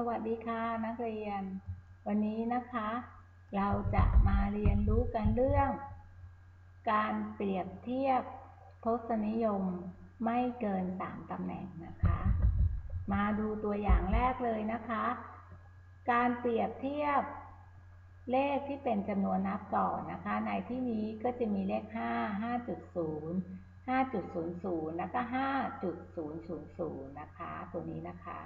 สวัสดีค่ะนักเรียน วันนี้นะคะ เราจะมาเรียนรู้กันเรื่อง การเปรียบเทียบทศนิยมไม่เกิน3ตำแหน่งนะคะ มาดูตัวอย่างแรกเลยนะคะ การเปรียบเทียบเลขที่เป็นจำนวนนับก่อนนะคะ ในที่นี้ก็จะมีเลข 5 5.0 5.00 แล้วก็ 5.000 นะคะ ตัวนี้นะคะ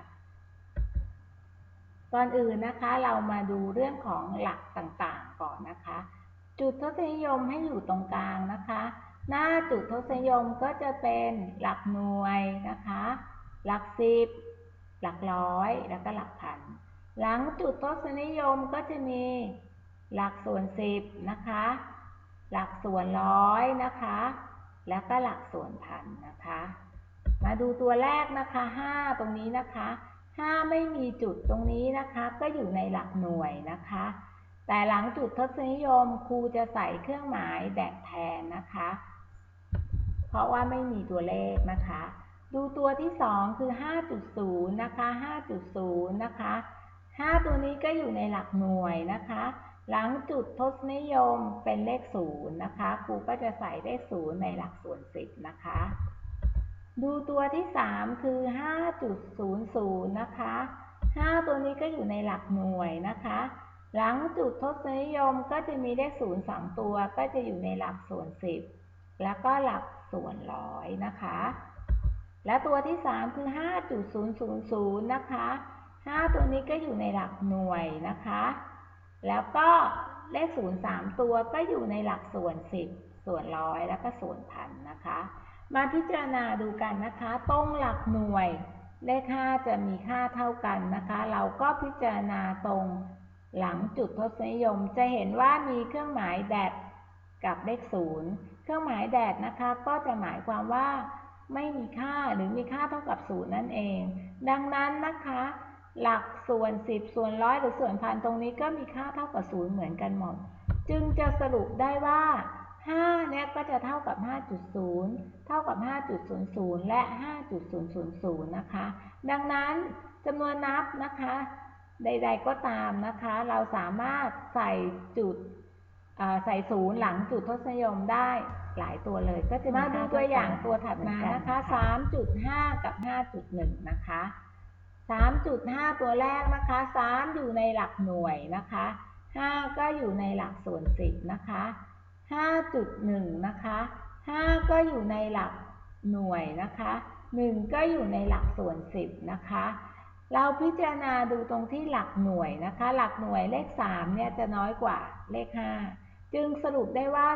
ก่อนอื่นนะคะเรามาดูเรื่องของหลักต่างๆก่อนนะคะ จุดทศนิยมให้อยู่ตรงกลางนะคะ หน้าจุดทศนิยมก็จะเป็นหลักหน่วยนะคะ หลักสิบหลักร้อยแล้วก็หลักพัน หลังจุดทศนิยมก็จะมีหลักส่วนสิบนะคะ หลักส่วนร้อยนะคะ แล้วก็หลักส่วนพันนะคะ มาดูตัวแรกนะคะห้าตรงนี้นะคะ ถ้าไม่มีจุดตรงนี้นะคะ ก็อยู่ในหลักหน่วยนะคะ แต่หลังจุดทศนิยมครูจะใส่เครื่องหมายแดกแทนนะคะ เพราะว่าไม่มีตัวเลขนะคะ ดูตัวที่ 2 คือ 5.0 นะคะ 5.0 นะคะ 5 ตัวนี้ก็อยู่ในหลักหน่วยนะคะ หลังจุดทศนิยมเป็นเลข 0 นะคะ ครูก็จะใส่เลข0ในหลักส่วน10นะคะ ดูตัวที่ 3 คือ 5.00 นะคะ 5 ตัวนี้ก็อยู่ในหลักหน่วยนะคะ หลังจุดทศนิยมก็จะมีเลข0 2 ตัว ก็จะอยู่ในหลักส่วน 10 แล้วก็หลักส่วนร้อยนะคะ และตัวที่ 3 คือ 5.000 นะคะ 5 ตัวนี้ก็อยู่ในหลักหน่วยนะคะ แล้วก็เลข 0 3 ตัวก็อยู่ในหลักส่วน 10 ส่วนร้อยแล้วก็ส่วนพันนะคะ มาพิจารณาดูกันนะคะตรงหลักหน่วย เลข5จะมีค่าเท่ากันนะคะ เราก็พิจารณาตรงหลังจุดทศนิยม จะเห็นว่ามีเครื่องหมายแดดกับเลขศูนย์เครื่องหมายแดดนะคะ ก็จะหมายความว่า ไม่มีค่าหรือมีค่าเท่ากับศูนย์นั่นเอง ดังนั้นนะคะ หลักส่วน 10 ส่วนร้อยหรือส่วนพันตรงนี้ก็มีค่าเท่ากับศูนย์เหมือนกันหมด จึงจะสรุปได้ว่า 5เนี่ยก็จะเท่ากับ 5.0 เท่ากับ 5.00 และ 5.000 นะคะ ดังนั้นจำนวนนับนะคะ ใด ๆ ก็ตามนะคะ เราสามารถใส่จุดใส่ศูนย์หลังจุดทศนิยมได้หลายตัวเลย ก็จะมาดูตัวอย่างตัวถัดมานะคะ 3.5 กับ 5.1 นะคะ 3.5 ตัวแรกนะคะ 3 อยู่ในหลักหน่วยนะคะ 5 ก็อยู่ในหลักส่วน 10 นะคะ 5.1 นะคะ 5 ก็อยู่ในหลักหน่วยนะคะ 1 ก็อยู่ในหลักส่วน 10 นะคะ เราพิจารณาดูตรงที่หลักหน่วยนะคะ หลักหน่วยเลข 3 เนี่ยจะน้อยกว่าเลข 5 จึงสรุปได้ว่า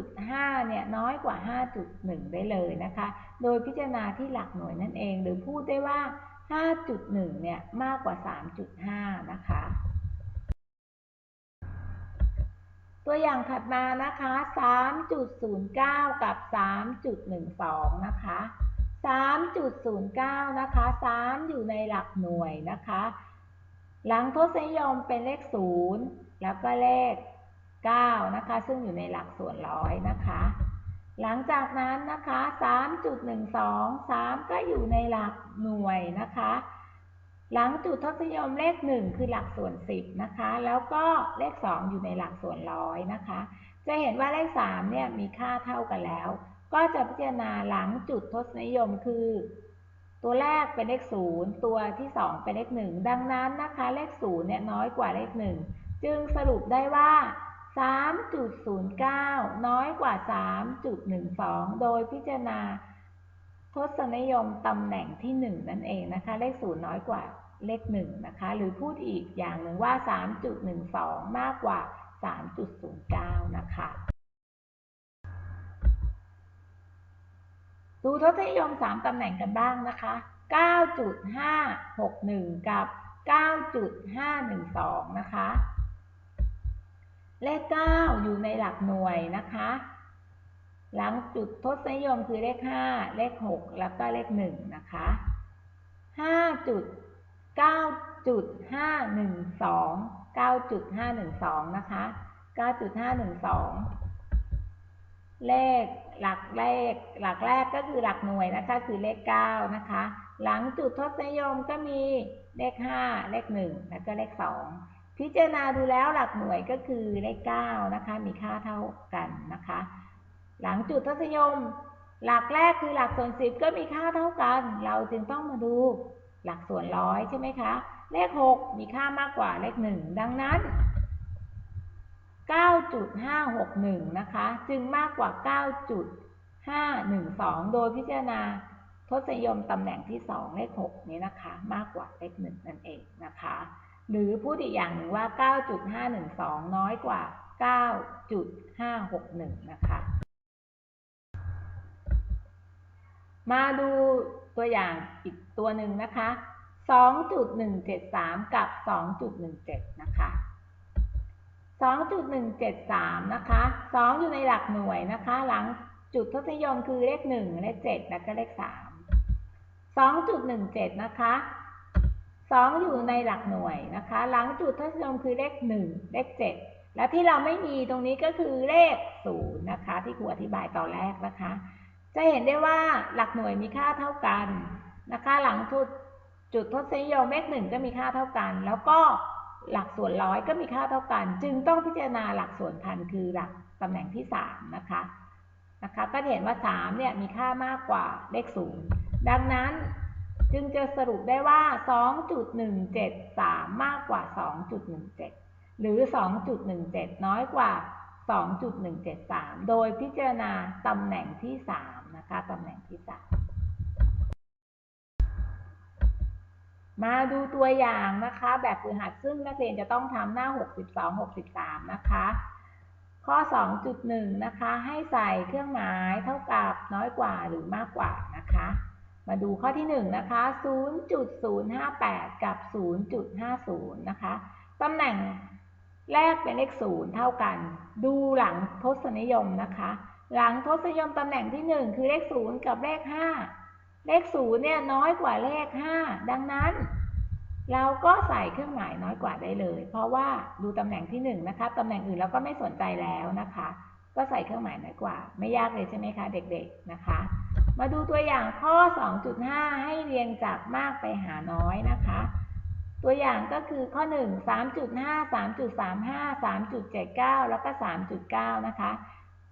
3.5 เนี่ยน้อยกว่า 5.1 ได้เลยนะคะ โดยพิจารณาที่หลักหน่วยนั่นเอง หรือพูดได้ว่า 5.1 เนี่ยมากกว่า 3.5 นะคะ ตัวอย่างถัดมานะคะ 3.09 กับ 3.12 นะคะ 3.09 นะคะ 3 อยู่ในหลักหน่วยนะคะ หลังทศนิยมเป็นเลข 0 แล้วก็เลข 9 นะคะ ซึ่งอยู่ในหลักส่วนร้อยนะคะ หลังจากนั้นนะคะ 3.12 3 ก็อยู่ในหลักหน่วยนะคะ หลังจุดทศนิยมเลข 1 คือหลักส่วน 10 นะคะ แล้วก็เลข 2 อยู่ในหลักส่วนร้อยนะคะ จะเห็นว่าเลข 3 เนี่ยมีค่าเท่ากันแล้ว ก็จะพิจารณาหลังจุดทศนิยมคือ ตัวแรกเป็นเลข 0 ตัวที่ 2 เป็นเลข 1 ดังนั้นนะคะ เลข 0 เนี่ยน้อยกว่าเลข 1 จึงสรุปได้ว่า 3.09 น้อยกว่า 3.12 โดยพิจารณาทศนิยมตำแหน่งที่ 1 นั่นเองนะคะ เลขศูนย์น้อยกว่า เลข1นะคะ หรือพูดอีกอย่างหนึ่งว่า 3.12 มากกว่า 3.09 นะคะดูทศนิยม 3 ตำแหน่งกันบ้างนะคะ 9.561 กับ 9.512 นะคะ เลข 9 อยู่ในหลักหน่วยนะคะ หลังจุดทศนิยมคือเลข 5 เลข 6 แล้วก็เลข 1 นะคะ 9.512 9.512 นะคะ 9.512 เลขหลักเลขหลักแรกก็คือหลักหน่วยนะคะ คือเลข 9 นะคะ หลังจุดทศนิยมก็มีเลข 5 เลข 1 แล้วก็เลข 2 พิจารณาดูแล้วหลักหน่วยก็คือเลข 9 นะคะ มีค่าเท่ากันนะคะ หลังจุดทศนิยม หลักแรกคือหลักส่วน10 ก็มีค่าเท่ากัน เราจึงต้องมาดู หลักส่วนร้อยใช่ไหมคะ เลข 6 มีค่ามากกว่าเลข 1 ดังนั้น 9.561 นะคะ จึงมากกว่า 9.512 โดยพิจารณาทศนิยมตำแหน่งที่ 2 เลข 6 นี้นะคะ มากกว่าเลข 1 นั่นเองนะคะ หรือพูดอีกอย่างหนึ่งว่า 9.512 น้อยกว่า 9.561 นะคะ มาดูตัวอย่างอีกตัวหนึ่งนะคะ 2.173 กับ 2.17 นะคะ 2.173 นะคะ 2 อยู่ในหลักหน่วยนะคะ หลังจุดทศนิยมคือเลข 1 เลข 7 แล้วก็เลข 3 2.17 นะคะ 2 อยู่ในหลักหน่วยนะคะ หลังจุดทศนิยมคือเลข 1 เลข 7 และที่เราไม่มีตรงนี้ก็คือเลข 0 นะคะ ที่ครูอธิบายตอนแรกนะคะ จะเห็นได้ว่าหลักหน่วยมีค่าเท่ากันนะคะ หลังจุดจุดทศนิยมเลขหนึ่งก็มีค่าเท่ากัน แล้วก็หลักส่วนร้อยก็มีค่าเท่ากัน จึงต้องพิจารณาหลักส่วนพันคือหลักตำแหน่งที่สามนะคะนะคะ ก็เห็นว่าสามเนี่ยมีค่ามากกว่าเลขศูนย์ดังนั้นจึงจะสรุปได้ว่า 2.173 มากกว่า 2.17 หรือ 2.17 น้อยกว่า 2.173 โดยพิจารณาตำแหน่งที่ 3 นะคะตำแหน่งที่ 3 มาดูตัวอย่างนะคะ แบบฝึกหัดซึ่งนักเรียนจะต้องทำหน้า 62-63 นะคะ ข้อ 2.1 นะคะ ให้ใส่เครื่องหมายเท่ากับน้อยกว่าหรือมากกว่านะคะ มาดูข้อที่ 1 นะคะ 0.058 กับ 0.50 นะคะตำแหน่ง แรกเป็นเลขศูนย์เท่ากัน ดูหลังทศนิยมนะคะ หลังทศนิยมตำแหน่งที่หนึ่งคือเลขศูนย์กับเลขห้าเลขศูนย์เนี่ยน้อยกว่าเลขห้าดังนั้น เราก็ใส่เครื่องหมายน้อยกว่าได้เลย เพราะว่าดูตำแหน่งที่หนึ่งนะคะตำแหน่งอื่นเราก็ไม่สนใจแล้วนะคะ ก็ใส่เครื่องหมายน้อยกว่า ไม่ยากเลยใช่ไหมคะเด็กๆนะคะ มาดูตัวอย่างข้อ 2.5 ให้เรียงจากมากไปหาน้อยนะคะ ตัวอย่างก็คือข้อ 1 3.5 3.35 3.79 แล้วก็ 3.9 นะคะ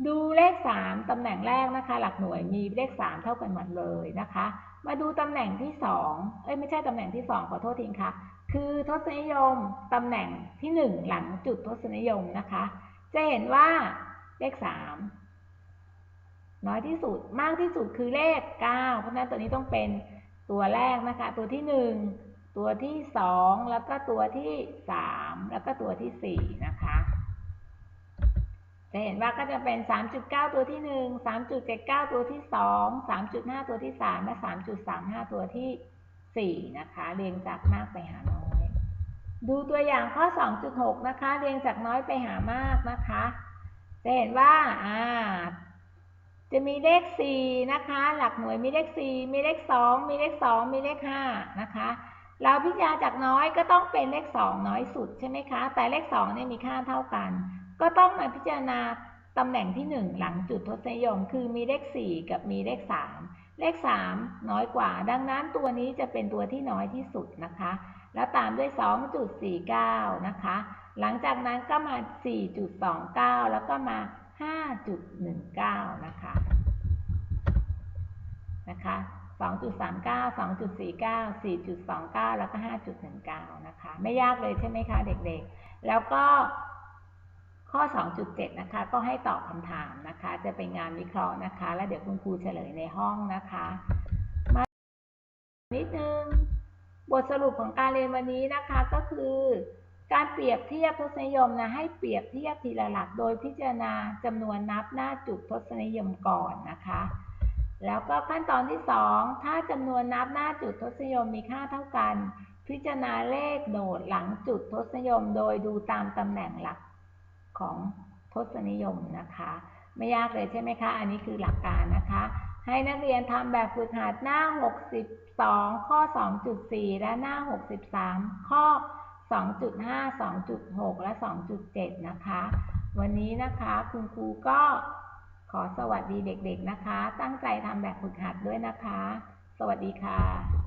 ดูเลข 3 ตำแหน่งแรกนะคะ หลักหน่วยมีเลข 3 เท่ากันหมดเลยนะคะ มาดูตำแหน่งที่ 2 เอ้ยไม่ใช่ตำแหน่งที่ 2 ขอโทษทีค่ะ คือทศนิยมตำแหน่งที่ 1 หลังจุดทศนิยมนะคะ จะเห็นว่าเลข 3 น้อยที่สุดมากที่สุดคือเลข 9 เพราะฉะนั้นตัวนี้ต้องเป็นตัวแรกนะคะ ตัวที่ 1 ตัวที่ 2 แล้วก็ตัวที่ 3 แล้วก็ตัวที่ 4 นะคะ จะเห็นว่าก็จะเป็น 3.9 ตัวที่ 1 3.79 ตัวที่ 2 3.5 ตัวที่ 3 และ 3.35 ตัวที่ 4 นะคะ เรียงจากมากไปหาน้อย ดูตัวอย่างข้อ 2.6 นะคะ เรียงจากน้อยไปหามากนะคะ จะเห็นว่าอ่าจะมีเลข 4 นะคะ หลักหน่วยมีเลข 4 มีเลข 2 มีเลข 2 มีเลข 5 นะคะ เราพิจารณาจากน้อยก็ต้องเป็นเลข2น้อยสุดใช่ไหมคะ แต่เลข2เนี่ยมีค่าเท่ากัน ก็ต้องมาพิจารณาตำแหน่งที่1หลังจุดทศนิยม คือมีเลข4กับมีเลข3เลข3น้อยกว่า ดังนั้นตัวนี้จะเป็นตัวที่น้อยที่สุดนะคะ แล้วตามด้วย 2.49 นะคะ หลังจากนั้นก็มา 4.29 แล้วก็มา 5.19 นะคะนะคะ 2.39 2.49 4.29 แล้วก็ 5.19 นะคะ ไม่ยากเลยใช่ไหมคะเด็กๆ แล้วก็ข้อ 2.7 นะคะ ก็ให้ตอบคำถามนะคะ จะเป็นงานวิเคราะห์นะคะ แล้วเดี๋ยวคุณครูเฉลยในห้องนะคะ มานิดนึง บทสรุปของการเรียนวันนี้นะคะก็คือการเปรียบเทียบทศนิยมนะให้เปรียบเทียบทีละหลักโดยพิจารณาจำนวนนับหน้าจุดทศนิยมก่อนนะคะ แล้วก็ขั้นตอนที่ 2 ถ้าจำนวนนับหน้าจุดทศนิยมมีค่าเท่ากัน พิจารณาเลขโดดหลังจุดทศนิยมโดยดูตามตำแหน่งหลักของทศนิยมนะคะ ไม่ยากเลยใช่ไหมคะ อันนี้คือหลักการนะคะ ให้นักเรียนทำแบบฝึกหัดหน้า 62 ข้อ 2.4 และหน้า 63 ข้อ 2.5 2.6 และ 2.7 นะคะ วันนี้นะคะคุณครูก็ ขอสวัสดีเด็กๆนะคะ ตั้งใจทำแบบฝึกหัดด้วยนะคะ สวัสดีค่ะ